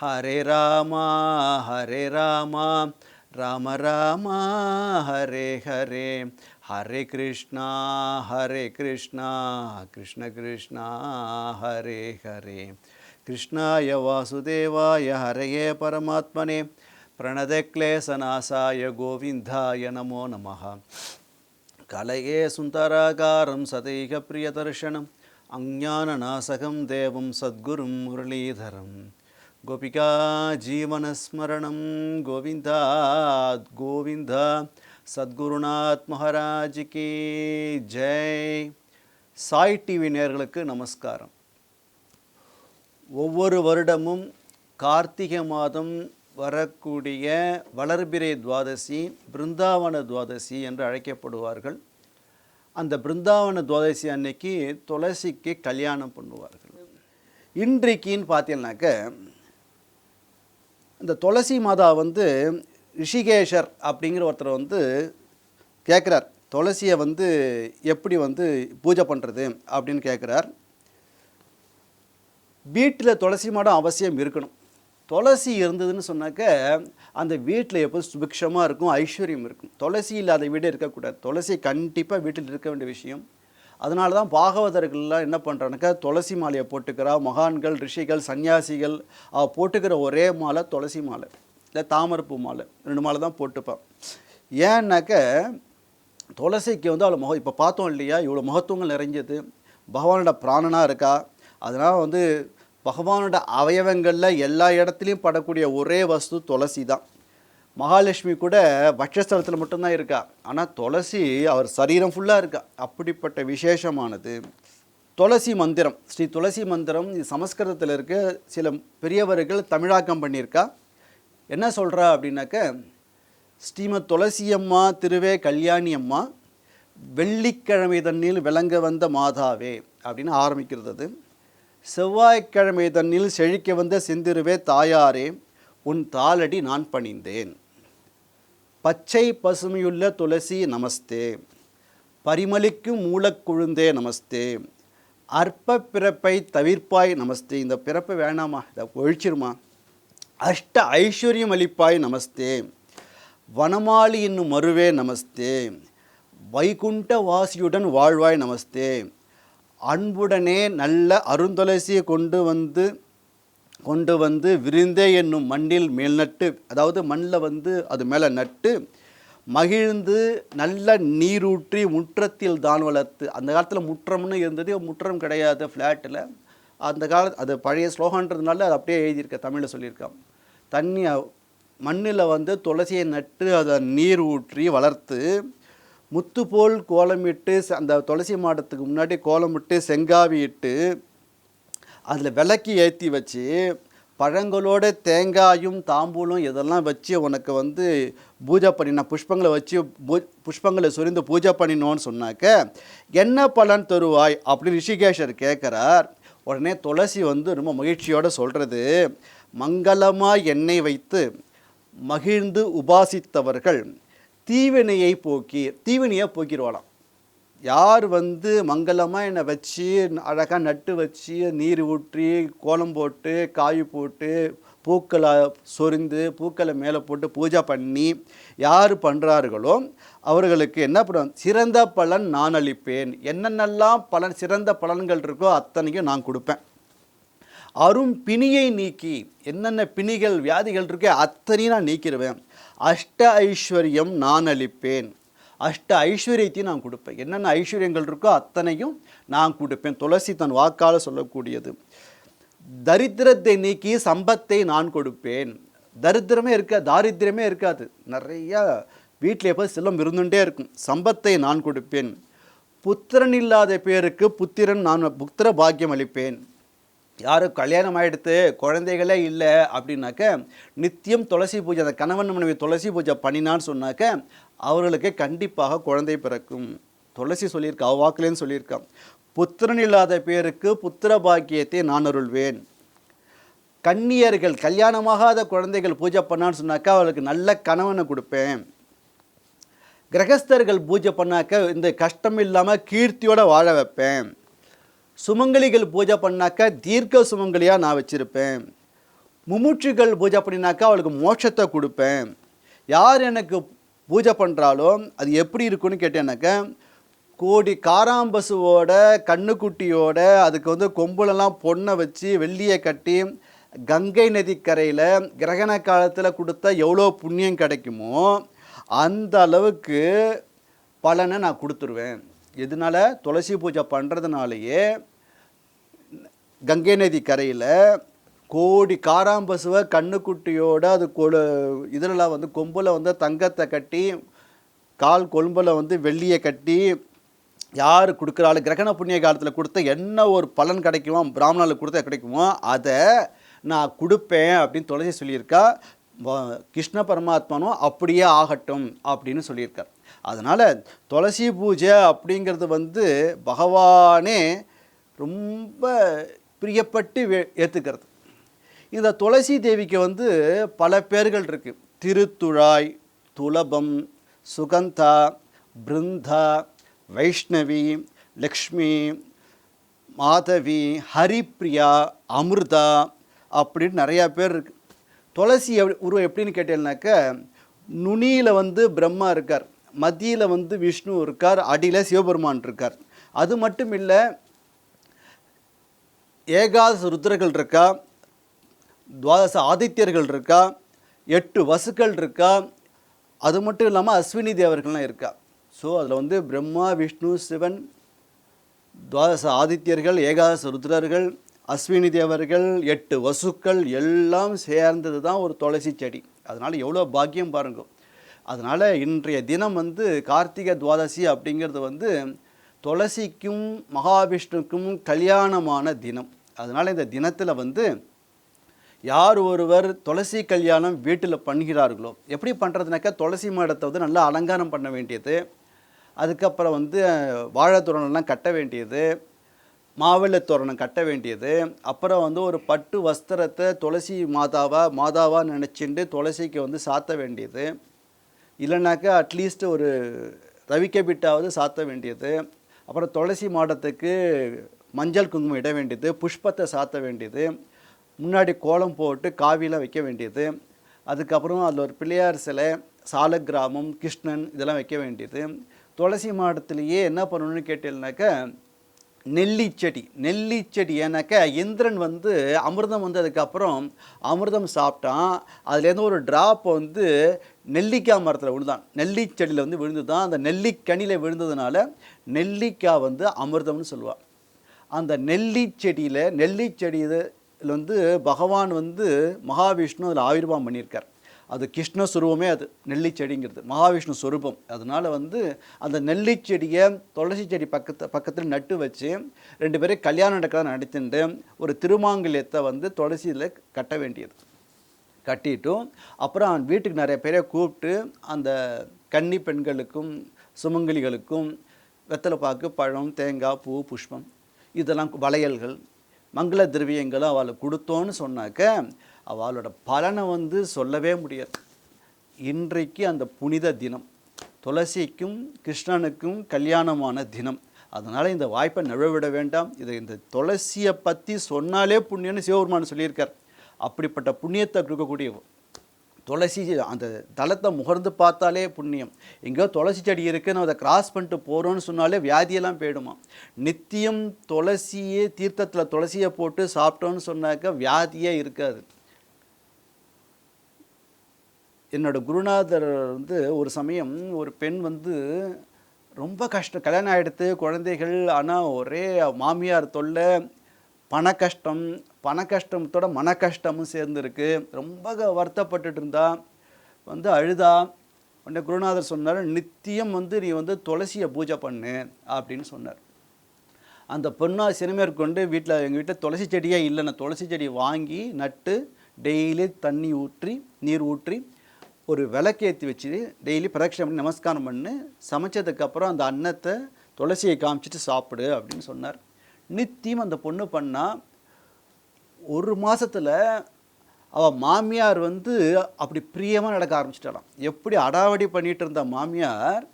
हरे राम हरे राम राम राम हरे हरे। हरे कृष्णा हरे कृष्णा कृष्णकृष्णा हरे हरे। कृष्णाय वासुदेवाय हरये परमात्मने। प्रणदक्लेशनाशाय गोविन्दाय नमो नमः। कलये सुन्दराकारं सदैकप्रियदर्शनम् अज्ञाननाशकं देवं सद्गुरुं मुरलीधरम् கோபிகா ஜீவனஸ்மரணம் கோவிந்தா கோவிந்தா சத்குருநாத் மகாராஜ் கே ஜெய். சாய் டிவி நேர்களுக்கு நமஸ்காரம். ஒவ்வொரு வருடமும் கார்த்திகை மாதம் வரக்கூடிய வளர்பிறை துவாதசி பிருந்தாவன துவாதசி என்று அழைக்கப்படுவார்கள். அந்த பிருந்தாவன துவாதசி அன்னைக்கு துளசிக்கு கல்யாணம் பண்ணுவார்கள். இன்றைக்கின்னு பார்த்தீங்கன்னாக்க இந்த துளசி மாதா வந்து ரிஷிகேஷர் அப்படிங்கிற ஒருத்தர் வந்து கேட்குறார் துளசியை வந்து எப்படி வந்து பூஜை பண்ணுறது அப்படின்னு கேட்குறார். வீட்டில் துளசி மாடம் அவசியம் இருக்கணும். துளசி இருந்ததுன்னு சொன்னாக்க அந்த வீட்டில் எப்போ சுபிக்ஷமாக இருக்கும் ஐஸ்வர்யம் இருக்கும். துளசி இல்லாத வீடு இருக்கக்கூடாது. துளசி கண்டிப்பாக வீட்டில் இருக்க வேண்டிய விஷயம். அதனால தான் பாகவதர்கள்லாம் என்ன பண்ணுறானுக்கா துளசி மாலையை போட்டுக்கிறா மகான்கள் ரிஷிகள் சன்னியாசிகள் போட்டுக்கிற ஒரே மாலை துளசி மாலை. இல்லை தாமரப்பூ மாலை. ரெண்டு மாலை தான் போட்டுப்பான். ஏன்னாக்க துளசிக்கு வந்து அவ்வளோ முகம் இப்போ பார்த்தோம் இல்லையா? இவ்வளோ மகத்துவங்கள் நிறைஞ்சது. பகவானோட பிராணனாக இருக்கா? அதனால் வந்து பகவானோட அவயவங்களில் எல்லா இடத்துலையும் படக்கூடிய ஒரே வஸ்து துளசி தான் மகாலட்சுமி கூட வட்சஸ்தலத்தில் மட்டும்தான் இருக்கா. ஆனால் துளசி அவர் சரீரம் ஃபுல்லாக இருக்கா. அப்படிப்பட்ட விசேஷமானது. துளசி மந்திரம். ஸ்ரீ துளசி மந்திரம் சமஸ்கிருதத்தில் இருக்க. சில பெரியவர்கள் தமிழாக்கம் பண்ணியிருக்கா. என்ன சொல்கிறா அப்படின்னாக்க ஸ்ரீமத் துளசியம்மா திருவே கல்யாணி அம்மா வெள்ளிக்கிழமை தண்ணில் விளங்க வந்த மாதாவே அப்படின்னு ஆரம்பிக்கிறது அது. செவ்வாய்க்கிழமை தண்ணில் செழிக்க வந்த செந்திருவே தாயாரே உன் தாளடி நான் பணிந்தேன். பச்சை பசுமையுள்ள துளசி நமஸ்தே. பரிமளிக்கும் மூலக்குழுந்தே நமஸ்தே. அற்ப பிறப்பை தவிர்ப்பாய் நமஸ்தே. இந்த பிறப்பை வேணாமா? இதை ஒழிச்சிருமா? அஷ்ட ஐஸ்வர்யம் அளிப்பாய் நமஸ்தே. வனமாலி என்னும் மருவே நமஸ்தே. வைகுண்ட வாசியுடன் வாழ்வாய் நமஸ்தே. அன்புடனே நல்ல அருந்தொலசியை கொண்டு வந்து கொண்டு வந்து விருந்தே என்னும் மண்ணில் மேல் நட்டு அதாவது மண்ணில் வந்து அது மேலே நட்டு மகிழ்ந்து நல்ல நீரூற்றி முற்றத்தில் தான் வளர்த்து அந்த காலத்தில் முற்றம்னு இருந்தது முற்றம் கிடையாது ஃப்ளாட்டில் அந்த கால அது பழைய ஸ்லோகன்றதுனால அது அப்படியே எழுதியிருக்க தமிழில் சொல்லியிருக்கான். தண்ணி மண்ணில் வந்து துளசியை நட்டு அதை நீர் ஊற்றி வளர்த்து முத்து போல் கோலமிட்டு ச- அந்த துளசி மாடத்துக்கு முன்னாடி கோலமிட்டு செங்காவி இட்டு அதில் விளக்கி ஏற்றி வச்சு பழங்களோட தேங்காயும் தாம்பூலும் இதெல்லாம் வச்சு உனக்கு வந்து பூஜை பண்ணினா புஷ்பங்களை வச்சு பூ புஷ்பங்களை சொரிந்து பூஜை பண்ணினோன்னு சொன்னாக்க என்ன பலன் தருவாய்? அப்படின்னு ரிஷிகேஷர் கேட்குறார் உடனே துளசி வந்து ரொம்ப மகிழ்ச்சியோடு சொல்கிறது மங்களமாக எண்ணெய் வைத்து மகிழ்ந்து உபாசித்தவர்கள் தீவினையை போக்கி தீவினையை போக்கிடுவாளாம். யார் வந்து மங்களமாக என்னை வச்சு அழகாக நட்டு வச்சு நீர் ஊற்றி கோலம் போட்டு காய் போட்டு பூக்களை சொரிந்து பூக்களை மேலே போட்டு பூஜை பண்ணி யார் பண்ணுறார்களோ அவர்களுக்கு என்ன பண்ணுவோம் சிறந்த பலன் நான் அளிப்பேன். என்னென்னலாம் பலன் சிறந்த பலன்கள் இருக்கோ அத்தனையும் நான் கொடுப்பேன். அரும் பிணியை நீக்கி என்னென்ன பிணிகள் வியாதிகள் இருக்கோ அத்தனையும் நான் நீக்கிடுவேன். அஷ்ட ஐஸ்வர்யம் நான் அளிப்பேன். அஷ்ட ஐஸ்வர்யத்தையும் நான் கொடுப்பேன். என்னென்ன ஐஸ்வர்யங்கள் இருக்கோ அத்தனையும் நான் கொடுப்பேன். துளசி தன் வாக்கால் சொல்லக்கூடியது. தரித்திரத்தை நீக்கி சம்பத்தை நான் கொடுப்பேன். தரித்திரமே இருக்காது தாரித்திரமே இருக்காது. நிறையா வீட்டில் எப்போ செல்லம் இருந்துகிட்டே இருக்கும். சம்பத்தை நான் கொடுப்பேன். புத்திரன் இல்லாத பேருக்கு புத்திரன் நான் புத்திர பாக்கியம் அளிப்பேன். யாரும் கல்யாணம் ஆகிடுத்து குழந்தைகளே இல்லை அப்படின்னாக்க நித்தியம் துளசி பூஜை அந்த கணவன் மனைவி துளசி பூஜை பண்ணினான்னு சொன்னாக்க அவர்களுக்கு கண்டிப்பாக குழந்தை பிறக்கும். துளசி சொல்லியிருக்கா அவ்வாக்குலேன்னு சொல்லியிருக்கான் புத்திரன் இல்லாத பேருக்கு புத்திர பாக்கியத்தை நான் அருள்வேன். கன்னியர்கள் கல்யாணமாகாத குழந்தைகள் பூஜை பண்ணான்னு சொன்னாக்கா அவளுக்கு நல்ல கணவனை கொடுப்பேன். கிரகஸ்தர்கள் பூஜை பண்ணாக்க இந்த கஷ்டம் இல்லாமல் கீர்த்தியோடு வாழ வைப்பேன். சுமங்கலிகள் பூஜை பண்ணாக்க தீர்க்க சுமங்கலியாக நான் வச்சுருப்பேன். முமுட்சுகள் பூஜை பண்ணினாக்கா அவளுக்கு மோட்சத்தை கொடுப்பேன். யார் எனக்கு பூஜை பண்ணுறாலோ அது எப்படி இருக்குன்னு கேட்டேன்னாக்க கோடி காராம்பசுவோட கண்ணுக்குட்டியோட அதுக்கு வந்து கொம்புலெல்லாம் பொண்ணை வச்சு வெள்ளியை கட்டி கங்கை நதிக்கரையில் கிரகண காலத்தில் கொடுத்தா எவ்வளோ புண்ணியம் கிடைக்குமோ அந்த அளவுக்கு பலனை நான் கொடுத்துருவேன். இதனால் துளசி பூஜை பண்ணுறதுனாலேயே கங்கை நதி கரையில் கோடி காராம்பசுவை கண்ணுக்குட்டியோட அது கொழு இதிலலாம் வந்து கொம்பில் வந்து தங்கத்தை கட்டி கால் கொழும்பில் வந்து வெள்ளியை கட்டி யார் கொடுக்குறாலும் கிரகண புண்ணிய காலத்தில் கொடுத்த என்ன ஒரு பலன் கிடைக்குமோ பிராமணர்களுக்கு கொடுத்தா கிடைக்குமோ அதை நான் கொடுப்பேன் அப்படின்னு துளசி சொல்லியிருக்கா. கிருஷ்ண பரமாத்மனும் அப்படியே ஆகட்டும் அப்படின்னு சொல்லியிருக்கார் அதனால் துளசி பூஜை அப்படிங்கிறது வந்து பகவானே ரொம்ப பிரியப்பட்டு வே- இந்த துளசி தேவிக்கு வந்து பல பேர்கள் இருக்குது திருத்துழாய் துலபம் சுகந்தா பிருந்தா வைஷ்ணவி லக்ஷ்மி மாதவி ஹரிப்ரியா அமிர்தா அப்படின்னு நிறையா பேர் இருக்கு. துளசி எப்~ உருவம் எப்படின்னு கேட்டேன்னாக்க நுனியில் வந்து பிரம்மா இருக்கார். மத்தியில் வந்து விஷ்ணு இருக்கார். அடியில் சிவபெருமான் இருக்கார். அது மட்டும் இல்லை ஏகாதச ருத்ரர்கள் இருக்கா? துவாதச ஆதித்யர்கள் இருக்கா? எட்டு வசுக்கள் இருக்கா? அது மட்டும் இல்லாமல் அஸ்வினி தேவர்கள்லாம் இருக்கா? ஸோ அதில் வந்து பிரம்மா விஷ்ணு சிவன் துவாதச ஆதித்யர்கள் ஏகாதச ருத்ரர்கள் அஸ்வினி தேவர்கள் எட்டு வசுக்கள் எல்லாம் சேர்ந்தது தான் ஒரு துளசி செடி. அதனால் எவ்வளோ பாக்கியம் பாருங்க. அதனால் இன்றைய தினம் வந்து கார்த்திகை துவாதசி அப்படிங்கிறது வந்து துளசிக்கும் மகாவிஷ்ணுக்கும் கல்யாணமான தினம். அதனால் இந்த தினத்தில் வந்து யார் ஒருவர் துளசி கல்யாணம் வீட்டில் பண்ணுகிறார்களோ எப்படி பண்ணுறதுனாக்கா துளசி மாடத்தை வந்து நல்லா அலங்காரம் பண்ண வேண்டியது அதுக்கப்புறம் வந்து வாழைத்தோரணம்லாம் கட்ட வேண்டியது மாவிளை தோரணம் கட்ட வேண்டியது அப்புறம் வந்து ஒரு பட்டு வஸ்திரத்தை துளசி மாதாவாக மாதாவாக நினச்சிண்டு துளசிக்கு வந்து சாத்த வேண்டியது இல்லைனாக்கா அட்லீஸ்ட் ஒரு ரவிக்க பிட்டாவது சாத்த வேண்டியது அப்புறம் துளசி மாடத்துக்கு மஞ்சள் குங்குமம் இட வேண்டியது புஷ்பத்தை சாத்த வேண்டியது முன்னாடி கோலம் போட்டு காவியில் வைக்க வேண்டியது. அதுக்கப்புறம் அதில் ஒரு பிள்ளையார் சிலை சாலக்கிராமம் கிருஷ்ணன் இதெல்லாம் வைக்க வேண்டியது. துளசி மாடத்துலேயே என்ன பண்ணணும்னு கேட்டீங்கன்னாக்கா நெல்லிச்செடி நெல்லிச்செடி ஏன்னாக்கா இந்திரன் வந்து அமிர்தம் வந்ததுக்கப்புறம் அமிர்தம் சாப்பிட்டான். அதுலேருந்து ஒரு ட்ராப் வந்து நெல்லிக்காய் மரத்தில் விழுந்தான். நெல்லிச்செடியில் வந்து விழுந்து தான் அந்த நெல்லிக்கனியில் விழுந்ததுனால நெல்லிக்காய் வந்து அமிர்தம்னு சொல்லுவாள் அந்த நெல்லிச்செடியில் இதில் வந்து பகவான் வந்து மகாவிஷ்ணு அதில் ஆயுர்வாம் பண்ணியிருக்கார். அது கிருஷ்ண சுரூபமே அது நெல்லிச்செடிங்கிறது மகாவிஷ்ணு சுரூபம். அதனால் வந்து அந்த நெல்லிச்செடியை துளசி செடி பக்கத்து பக்கத்தில் நட்டு வச்சு ரெண்டு பேரும் கல்யாணம் நடக்கிறத நடத்திட்டு ஒரு திருமாங்கல்யத்தை வந்து துளசியில் கட்ட வேண்டியது. கட்டிட்டும் அப்புறம் அவன் வீட்டுக்கு நிறைய பேரை கூப்பிட்டு அந்த கன்னி பெண்களுக்கும் சுமங்கலிகளுக்கும் வெத்தலை பாக்கு பழம் தேங்காய் பூ புஷ்பம் இதெல்லாம் வளையல்கள் மங்கள திரவியங்களும் அவளுக்கு கொடுத்தோன்னு சொன்னாக்க அவளோட பலனை வந்து சொல்லவே முடியாது. இன்றைக்கு அந்த புனித தினம். துளசிக்கும் கிருஷ்ணனுக்கும் கல்யாணமான தினம். அதனால் இந்த வாய்ப்பை நழுவிட வேண்டாம். இது இந்த துளசியை பற்றி சொன்னாலே புண்ணியம்னு சிவபெருமான் சொல்லியிருக்கார். அப்படிப்பட்ட புண்ணியத்தை கொடுக்கக்கூடிய துளசி அந்த தளத்தை முகர்ந்து பார்த்தாலே புண்ணியம். எங்கேயோ துளசி செடி இருக்குது நான் அதை கிராஸ் பண்ணிட்டு போகிறோன்னு சொன்னாலே வியாதியெல்லாம் போயிடுமா? நித்தியம் துளசியே தீர்த்தத்தில் துளசியை போட்டு சாப்பிட்டோன்னு சொன்னாக்க வியாதியே இருக்காது. என்னோட குருநாதர் வந்து ஒரு சமயம் ஒரு பெண் வந்து ரொம்ப கஷ்டம் கல்யாணம் ஆகிடுத்து குழந்தைகள் ஆனால் ஒரே மாமியார் தொல்லை பண கஷ்டம் பண கஷ்டத்தோட மன கஷ்டமும் சேர்ந்துருக்கு. ரொம்ப வருத்தப்பட்டுட்டு இருந்தா வந்து அழுதா உடனே குருநாதர் சொன்னார் நித்தியம் வந்து நீ வந்து துளசியை பூஜை பண்ணு அப்படின்னு சொன்னார். அந்த பொண்ணா சிறுமேற்கொண்டு வீட்டில் எங்கள் வீட்டில் துளசி செடியே இல்லை நான் துளசி செடி வாங்கி நட்டு டெய்லி தண்ணி ஊற்றி நீர் ஊற்றி ஒரு விளக்கேற்றி வச்சு டெய்லி பிரதட்சணம் பண்ணி நமஸ்காரம் பண்ணு சமைச்சதுக்கப்புறம் அந்த அன்னத்தை துளசியை காமிச்சிட்டு சாப்பிடு அப்படின்னு சொன்னார். நித்தியம் அந்த பொண்ணு பண்ணால் ஒரு மாதத்தில் அவள் மாமியார் வந்து அப்படி பிரியமாக நடக்க ஆரம்பிச்சிட்டாலாம் எப்படி அடாவடி பண்ணிகிட்டு இருந்த மாமியார்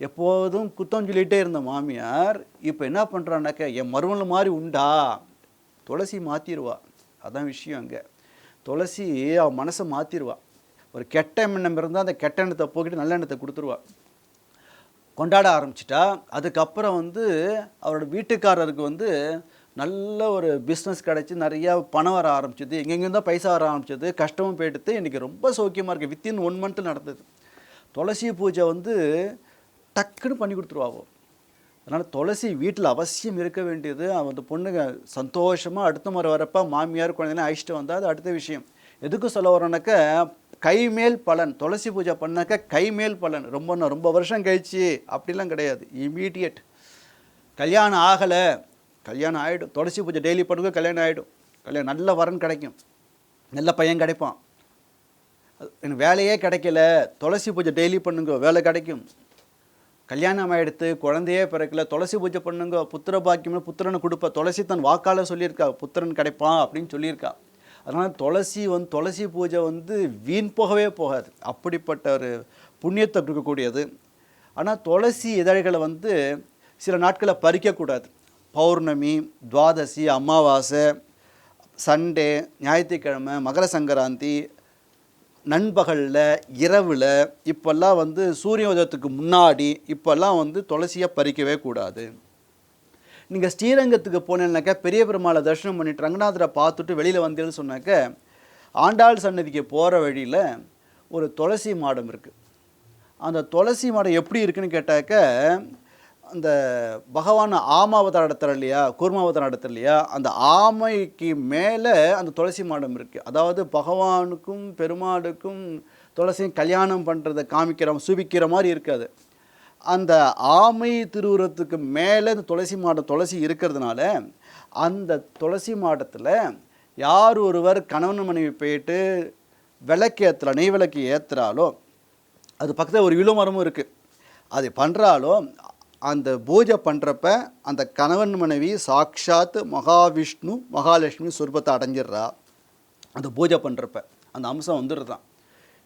எப்போதும் குத்தம் சொல்லிகிட்டே இருந்த மாமியார் இப்போ என்ன பண்ணுறான்னாக்க என் மருமகள் மாதிரி உண்டா? துளசி மாற்றிடுவா அதான் விஷயம் அங்கே. துளசி அவள் மனசை மாற்றிடுவா ஒரு கெட்ட எண்ணம் இருந்தால் அந்த கெட்ட எண்ணத்தை போக்கிட்டு நல்ல எண்ணத்தை கொடுத்துருவா. கொண்டாட ஆரம்பிச்சிட்டா அதுக்கப்புறம் வந்து அவரோட வீட்டுக்காரருக்கு வந்து நல்ல ஒரு பிஸ்னஸ் கிடச்சி நிறையா பணம் வர ஆரம்பிச்சது. எங்கெங்கேருந்தோ பைசா வர ஆரம்பிச்சது. கஷ்டமும் போயிடுத்து இன்றைக்கி ரொம்ப சௌக்கியமாக இருக்குது வித்தின் ஒன் மந்த்து நடந்தது. துளசி பூஜை வந்து டக்குன்னு பண்ணி கொடுத்துருவாவோ அதனால் துளசி வீட்டில் அவசியம் இருக்க வேண்டியது. அந்த பொண்ணுங்க சந்தோஷமாக அடுத்த முறை வரப்போ மாமியார் குழந்தைலாம் அழிச்சிட்டு வந்தால் அது அடுத்த விஷயம். எதுக்கு சொல்ல வரோன்னாக்க கைமேல் பலன் துளசி பூஜை பண்ணாக்க கைமேல் பலன். ரொம்ப ரொம்ப வருஷம் கழிச்சு. அப்படிலாம் கிடையாது. இமீடியட் கல்யாணம் ஆகலை. கல்யாணம் ஆகிடும் துளசி பூஜை டெய்லி பண்ணுங்க கல்யாணம் ஆகிடும் கல்யாணம் நல்ல வரன் கிடைக்கும். நல்ல பையன் கிடைப்பான். எனக்கு வேலையே கிடைக்கல. துளசி பூஜை டெய்லி பண்ணுங்க வேலை கிடைக்கும். கல்யாணம் ஆகிடுத்து குழந்தையே பிறக்கல துளசி பூஜை பண்ணுங்க புத்திர பாக்கியம்னு புத்திரனை கொடுப்ப. துளசி தன் வாக்கால சொல்லியிருக்கா புத்திரன் கிடைப்பான் அப்படின்னு சொல்லியிருக்கா. அதனால் துளசி வந்து துளசி பூஜை வந்து வீண் போகவே போகாது. அப்படிப்பட்ட ஒரு புண்ணியத்தை கொடுக்கக்கூடியது ஆனால் துளசி இதழ்களை வந்து சில நாட்களை பறிக்கக்கூடாது. பௌர்ணமி துவாதசி அமாவாசை சண்டே ஞாயிற்றுக்கிழமை மகர சங்கராந்தி நண்பகலில் இரவில் இப்போல்லாம் வந்து சூரிய உதயத்துக்கு முன்னாடி இப்போல்லாம் வந்து துளசியை பறிக்கவே கூடாது. நீங்கள் ஸ்ரீரங்கத்துக்கு போனேன்னாக்கா பெரிய பெருமாளை தரிசனம் பண்ணிட்டு ரங்கநாதரை பார்த்துட்டு வெளியில் வந்தேன்னு சொன்னாக்க ஆண்டாள் சன்னதிக்கு போகிற வழியில் ஒரு துளசி மாடம் இருக்குது அந்த துளசி மாடம் எப்படி இருக்குன்னு கேட்டாக்க அந்த பகவான் ஆமாவதாரம் நடத்துகிற இல்லையா கூர்மாவதாரம் நடத்துகிற இல்லையா அந்த ஆமைக்கு மேலே அந்த துளசி மாடம் இருக்குது அதாவது பகவானுக்கும் பெருமாளுக்கும் துளசியும் கல்யாணம் பண்ணுறதை காமிக்கிற சூபிக்கிற மாதிரி இருக்காது. அந்த ஆமை திருவுரத்துக்கு மேலே இந்த துளசி மாடம் துளசி இருக்கிறதுனால அந்த துளசி மாடத்தில் யார் ஒருவர் கணவன் மனைவி போயிட்டு விளக்கு ஏற்றுல நெய் விளக்கு ஏற்றுறாலோ அது பக்கத்தில் ஒரு இழுமரமும் இருக்குது அது பண்ணுறாலோ அந்த பூஜை பண்ணுறப்ப அந்த கணவன் மனைவி சாக்ஷாத் மகாவிஷ்ணு மகாலட்சுமி சொர்பத்தை அடைஞ்சிடுறா. அந்த பூஜை பண்ணுறப்ப அந்த அம்சம் வந்துடுறான்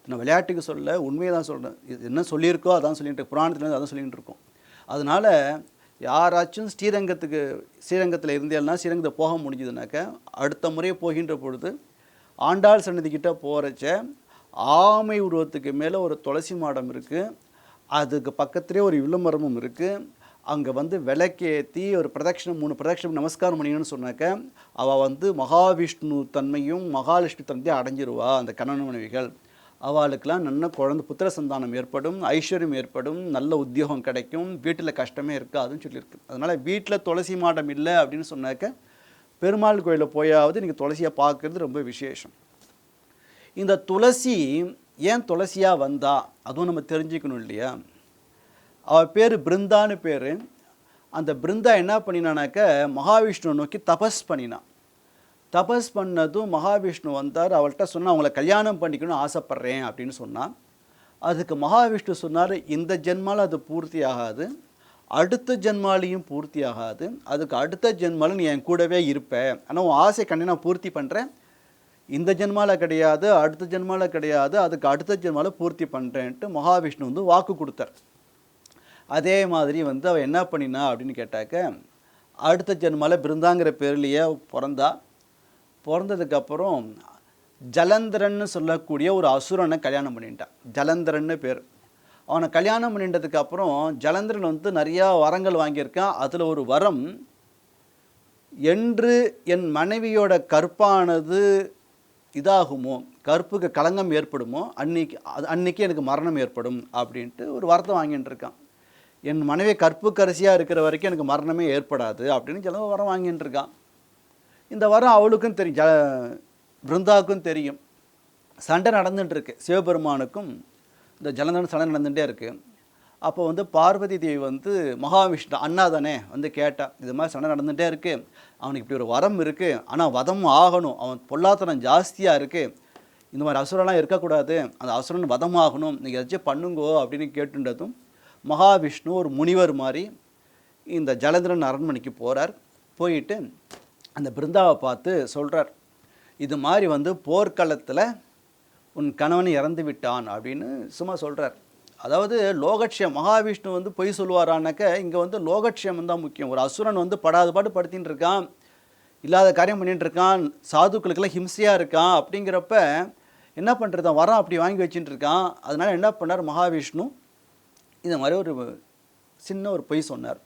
நான் விளையாட்டுக்கு சொல்ல உண்மையை தான் சொல்கிறேன் இது என்ன சொல்லியிருக்கோ அதான் சொல்லிட்டு புராணத்துலேருந்து அதான் சொல்லிகிட்டு இருக்கோம். அதனால் யாராச்சும் ஸ்ரீரங்கத்துக்கு ஸ்ரீரங்கத்தில் இருந்தேன்னா ஸ்ரீரங்கத்தை போக முடிஞ்சதுனாக்க அடுத்த முறை போகின்ற பொழுது ஆண்டாள் சன்னதிக்கிட்ட போகிறச்ச ஆமை உருவத்துக்கு மேலே ஒரு துளசி மாடம் இருக்குது அதுக்கு பக்கத்துலேயே ஒரு விளம்பரமும் இருக்குது அங்கே வந்து விளக்கேற்றி ஒரு பிரதட்சணம் மூணு பிரதட்சிணம் நமஸ்காரம் பண்ணிங்கன்னு சொன்னாக்க அவள் வந்து மகாவிஷ்ணு தன்மையும் மகாலட்சுமி தன்மையும் அடைஞ்சிருவா அந்த கணவன் மனைவிகள். அவளுக்கெல்லாம் நல்ல குழந்தை புத்திர சந்தானம் ஏற்படும் ஐஸ்வர்யம் ஏற்படும் நல்ல உத்தியோகம் கிடைக்கும் வீட்டில் கஷ்டமே இருக்காதுன்னு சொல்லியிருக்கு. அதனால் வீட்டில் துளசி மாடம் இல்லை அப்படின்னு சொன்னாக்க பெருமாள் கோயிலில் போயாவது நீங்கள் துளசியாக பார்க்குறது ரொம்ப விசேஷம். இந்த துளசி ஏன் துளசியாக வந்தா? அதுவும் நம்ம தெரிஞ்சுக்கணும் இல்லையா? அவள் பேர் பிருந்தான்னு பேர். அந்த பிருந்தா என்ன பண்ணினானாக்க மகாவிஷ்ணுவை நோக்கி தபஸ் பண்ணினான். தபஸ் பண்ணதும் மகாவிஷ்ணு வந்தார். அவள்கிட்ட சொன்னால் அவங்கள கல்யாணம் பண்ணிக்கணும்னு ஆசைப்பட்றேன் அப்படின்னு சொன்னான். அதுக்கு மகாவிஷ்ணு சொன்னார் இந்த ஜென்மால அது பூர்த்தி ஆகாது. அடுத்த ஜென்மாலையும் பூர்த்தி ஆகாது. அதுக்கு அடுத்த ஜென்மாலும் நீ என் கூடவே இருப்பேன் ஆனால் உன் ஆசை கண்ணை நான் பூர்த்தி பண்ணுறேன் இந்த ஜென்மால கிடையாது அடுத்த ஜென்மால கிடையாது அதுக்கு அடுத்த ஜென்மால பூர்த்தி பண்ணுறேன்ட்டு மகாவிஷ்ணு வந்து வாக்கு கொடுத்தார். அதே மாதிரி வந்து அவள் என்ன பண்ணினா அப்படின்னு கேட்டாக்க அடுத்த ஜென்மால பிருந்தாங்கிற பேர்லேயே பிறந்தா பிறந்ததுக்கப்புறம் ஜலந்திரன்னு சொல்லக்கூடிய ஒரு அசுரனை கல்யாணம் பண்ணிட்டான். ஜலந்திரன்னு பேர். அவனை கல்யாணம் பண்ணிட்டதுக்கப்புறம் ஜலந்திரன் வந்து நிறையா வரங்கள் வாங்கியிருக்கான். அதில் ஒரு வரம் என்று என் மனைவியோட கற்பானது இதாகுமோ? கற்புக்கு களங்கம் ஏற்படுமோ? அன்னைக்கு அது அன்னைக்கு எனக்கு மரணம் ஏற்படும் அப்படின்ட்டு ஒரு வரத்தை வாங்கிட்டு இருக்கான். என் மனைவி கற்புக்கரிசியாக இருக்கிற வரைக்கும் எனக்கு மரணமே ஏற்படாது அப்படின்னு சில வரம் வாங்கிட்டு இருக்கான். இந்த வரம் அவளுக்கும் தெரியும் ஜ பிருந்தாவுக்கும் தெரியும். சண்டை நடந்துட்டு இருக்கு சிவபெருமானுக்கும் இந்த ஜலந்தரன் சண்டை நடந்துகிட்டே இருக்குது அப்போ வந்து பார்வதி தேவி வந்து மகாவிஷ்ணு அண்ணா தானே வந்து கேட்டா இது மாதிரி சண்டை நடந்துகிட்டே இருக்குது அவனுக்கு இப்படி ஒரு வரம் இருக்குது ஆனால் வதம் ஆகணும். அவன் பொல்லாத்தனம் ஜாஸ்தியாக இருக்குது இந்த மாதிரி அசுரெல்லாம் இருக்கக்கூடாது. அந்த அசுரன் வதமாகணும். நீங்கள் ஏதாச்சும் பண்ணுங்கோ அப்படின்னு கேட்டுன்றதும் மகாவிஷ்ணு ஒரு முனிவர் மாதிரி இந்த ஜலந்திரன் அரண்மனைக்கு போகிறார் போயிட்டு அந்த பிருந்தாவை பார்த்து சொல்கிறார் இது மாதிரி வந்து போர்க்களத்தில் உன் கணவன் இறந்து விட்டான் அப்படின்னு சும்மா சொல்கிறார் அதாவது லோகட்சியம் மகாவிஷ்ணு வந்து பொய் சொல்லுவாரானாக்க இங்கே வந்து லோகட்சியம் தான் முக்கியம். ஒரு அசுரன் வந்து படாது பாடு படுத்தின்னு இருக்கான் இல்லாத காரியம் பண்ணிட்டு இருக்கான் சாதுக்களுக்கெல்லாம் ஹிம்சையாக இருக்கான் அப்படிங்கிறப்ப என்ன பண்ணுறது வரம் அப்படி வாங்கி வச்சுட்டு இருக்கான். அதனால் என்ன பண்ணார் மகாவிஷ்ணு? இந்த மாதிரி ஒரு சின்ன ஒரு பொய் சொன்னார்.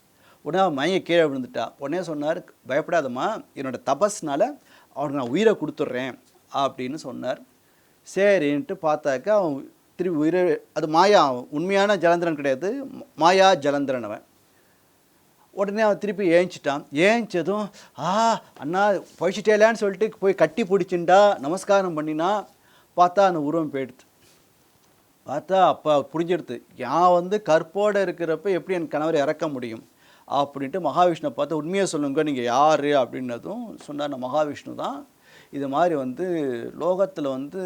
உடனே அவன் மயங்க கீழே விழுந்துட்டா. உடனே சொன்னார் பயப்படாதம்மா என்னோடய தபஸ்னால் அவனுக்கு நான் உயிரை கொடுத்துட்றேன் அப்படின்னு சொன்னார். சரின்ட்டு பார்த்தாக்கா அவன் திருப்பி உயிரை அது மாயா அவன் உண்மையான ஜலந்திரன் கிடையாது மாயா ஜலந்திரன் அவன். உடனே அவன் திருப்பி ஏஞ்சிட்டான். ஏஞ்சதும் ஆ அண்ணா பழிச்சிட்டேலான்னு சொல்லிட்டு போய் கட்டி பிடிச்சிண்டா நமஸ்காரம் பண்ணினா பார்த்தா அந்த உருவம் போயிடுது. பார்த்தா அப்போ புரிஞ்சிடுது. நான் வந்து கற்போடு இருக்கிறப்ப எப்படி என் கணவரை இறக்க முடியும்? அப்படின்ட்டு மகாவிஷ்ணுவை பார்த்து உண்மையை சொல்லுங்க நீங்கள் யார்? அப்படின்னதும் சொன்னார் நான் மகாவிஷ்ணு தான். இது மாதிரி வந்து லோகத்தில் வந்து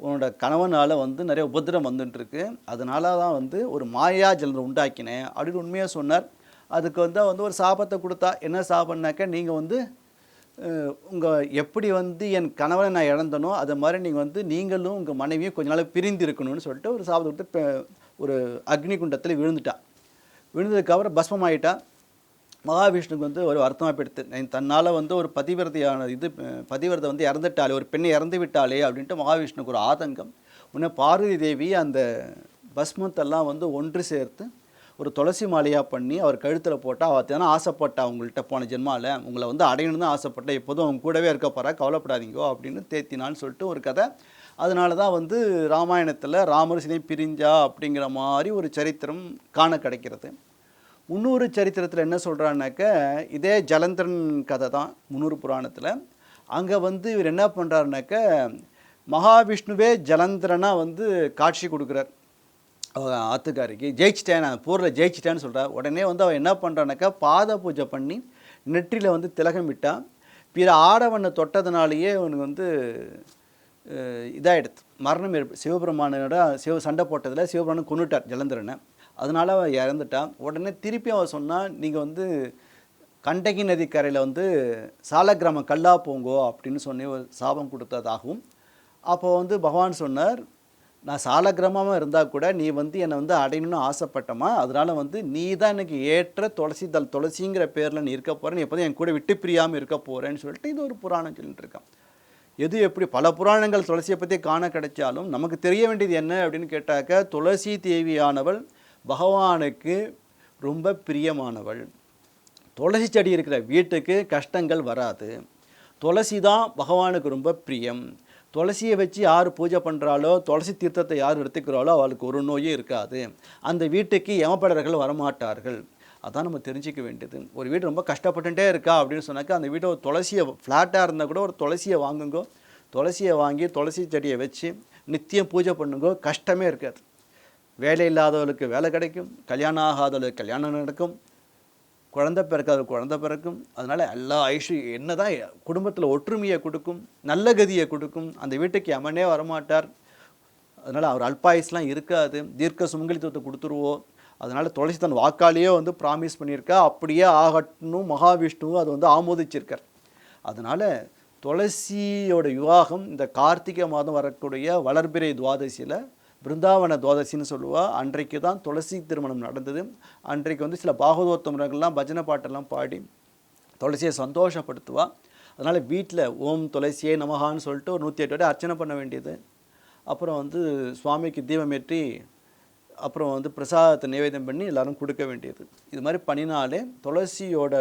உன்னோட கணவனால் வந்து நிறைய உபத்திரம் வந்துட்டுருக்கு. அதனால தான் வந்து ஒரு மாயா ஜலந்தரம் உண்டாக்கினேன் அப்படின்னு உண்மையாக சொன்னார். அதுக்கு வந்து வந்து ஒரு சாபத்தை கொடுத்தா என்ன சாபம்னாக்க நீங்கள் வந்து உங்கள் எப்படி வந்து என் கணவனை நான் இழந்தனோ அதை மாதிரி நீங்கள் வந்து நீங்களும் உங்கள் மனைவியும் கொஞ்ச நாள் பிரிந்து இருக்கணும்னு சொல்லிட்டு ஒரு சாபத்தை கொடுத்து ஒரு அக்னி குண்டத்தில் விழுந்துட்டா. விழுந்ததுக்கப்புறம் பஸ்மமாயிட்டா. மகாவிஷ்ணுக்கு வந்து ஒரு வருத்தமாக போயிடுத்து தன்னால் வந்து ஒரு பதிவிரதையான இது பதிவிரதை வந்து இறந்துட்டாலே ஒரு பெண்ணை இறந்து விட்டாளே அப்படின்ட்டு மகாவிஷ்ணுக்கு ஒரு ஆதங்கம். உன்னை பார்வதி தேவி அந்த பஸ்மத்தெல்லாம் வந்து ஒன்று சேர்த்து ஒரு துளசி மாலையாக பண்ணி அவர் கழுத்தில் போட்டால் அவள் தானே ஆசைப்பட்டா உங்கள்கிட்ட போன ஜென்மாவில் உங்களை வந்து அடையணும்னு தான் ஆசைப்பட்டேன் எப்போதும் அவங்க கூடவே இருக்க போகிறா கவலைப்படாதீங்கோ அப்படின்னு தேத்தினான்னு சொல்லிட்டு ஒரு கதை அதனால தான் வந்து ராமாயணத்தில் ராமர் சிதை பிரிஞ்சா அப்படிங்கிற மாதிரி ஒரு சரித்திரம் காண கிடைக்கிறது. முன்னூறு சரித்திரத்தில் என்ன சொல்கிறான்னாக்க இதே ஜலந்திரன் கதை தான் முன்னூறு புராணத்தில். அங்கே வந்து இவர் என்ன பண்ணுறாருனாக்க மகாவிஷ்ணுவே ஜலந்திரனாக வந்து காட்சி கொடுக்குறார். ஆத்துக்காரிக்கு ஜெயிச்சிட்டேன் நான் போரில் ஜெயிச்சிட்டேன்னு சொல்கிறார் உடனே வந்து அவன் என்ன பண்ணுறானாக்கா பாத பூஜை பண்ணி நெற்றியில் வந்து திலகம் விட்டான். பிற ஆடவனை தொட்டதுனாலேயே அவனுக்கு வந்து இதாகிடுது மரணம் ஏற்ப சிவபெருமானோட சிவ சண்டை போட்டதில் சிவபெருமானன் கொண்டுட்டார் ஜலந்திரனை. அதனால் அவன் இறந்துட்டான். உடனே திருப்பி அவன் சொன்னான் நீங்கள் வந்து கண்டகி நதிக்கரையில் வந்து சாலக்கிராமம் கல்லா போங்கோ அப்படின்னு சொன்னி ஒரு சாபம் கொடுத்ததாகவும் அப்போ வந்து பகவான் சொன்னார் நான் சாலக்கிரமமாக இருந்தால் கூட நீ வந்து என்னை வந்து அடையணும்னு ஆசைப்பட்டமா அதனால் வந்து நீ தான் எனக்கு ஏற்ற துளசி தல் துளசிங்கிற பேரில் நீ இருக்க போகிறேன் நீ எப்போதும் என் கூட விட்டு பிரியாமல் இருக்க போகிறேன்னு சொல்லிட்டு இது ஒரு புராணம் சொல்லிட்டு இருக்கான். எது எப்படி பல புராணங்கள் துளசியை பற்றி காண கிடைச்சாலும் நமக்கு தெரிய வேண்டியது என்ன அப்படின்னு கேட்டாக்க துளசி தேவியானவள் பகவானுக்கு ரொம்ப பிரியமானவள். துளசி செடி இருக்கிற வீட்டுக்கு கஷ்டங்கள் வராது. துளசி தான் பகவானுக்கு ரொம்ப பிரியம். துளசியை வச்சு யார் பூஜை பண்ணுறாளோ துளசி தீர்த்தத்தை யார் எடுத்துக்கிறாளோ அவளுக்கு ஒரு நோயும் இருக்காது. அந்த வீட்டுக்கு யமப்படர்கள் வரமாட்டார்கள். அதான் நம்ம தெரிஞ்சிக்க வேண்டியது. ஒரு வீடு ரொம்ப கஷ்டப்பட்டுட்டே இருக்கா அப்படின்னு சொன்னாக்கா அந்த வீட்டை ஒரு துளசியை ஃப்ளாட்டாக இருந்தால் கூட ஒரு துளசியை வாங்குங்கோ. துளசியை வாங்கி துளசி செடியை வச்சு நித்தியம் பூஜை பண்ணுங்கோ. கஷ்டமே இருக்காது. வேலை இல்லாதவர்களுக்கு வேலை கிடைக்கும். கல்யாணம் ஆகாதவர்களுக்கு கல்யாணம் நடக்கும். குழந்தை பிறக்காத குழந்தை பிறக்கும். அதனால் எல்லா ஐஸ்வர்யம் என்ன தான் குடும்பத்தில் ஒற்றுமையை கொடுக்கும் நல்ல கதியை கொடுக்கும் அந்த வீட்டுக்கு எமனே வரமாட்டார். அதனால் அவர் அல்பாயுஸ்லாம் இருக்காது. தீர்க்க சுமங்கலித்துவத்தை கொடுத்துருவோம். அதனால் துளசி தன் வாக்காலேயே வந்து ப்ராமிஸ் பண்ணியிருக்கா. அப்படியே ஆகட்டும் மகாவிஷ்ணுவும் அதை வந்து ஆமோதிச்சிருக்கார். அதனால் துளசியோட விவாகம் இந்த கார்த்திகை மாதம் வரக்கூடிய வளர்பிறை துவாதசியில் பிருந்தாவன துவாதசின்னு சொல்லுவாள் அன்றைக்கு தான் துளசி திருமணம் நடந்தது. அன்றைக்கு வந்து சில பாகவதோத்தமர்கள்லாம் பஜனை பாட்டெல்லாம் பாடி துளசியை சந்தோஷப்படுத்துவா. அதனால் வீட்டில் ஓம் துளசியே நமகான்னு சொல்லிட்டு ஒரு நூற்றி எட்டு வாட்டி அர்ச்சனை பண்ண வேண்டியது. அப்புறம் வந்து சுவாமிக்கு தீபமேற்றி அப்புறம் வந்து பிரசாதத்தை நிவேதம் பண்ணி எல்லாரும் கொடுக்க வேண்டியது. இது மாதிரி பண்ணினாலே துளசியோட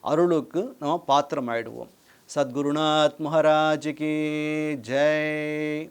அருளுக்கு நம்ம பாத்திரம் ஆயிடுவோம் சத்குருநாத் மகாராஜ் ஜெய்.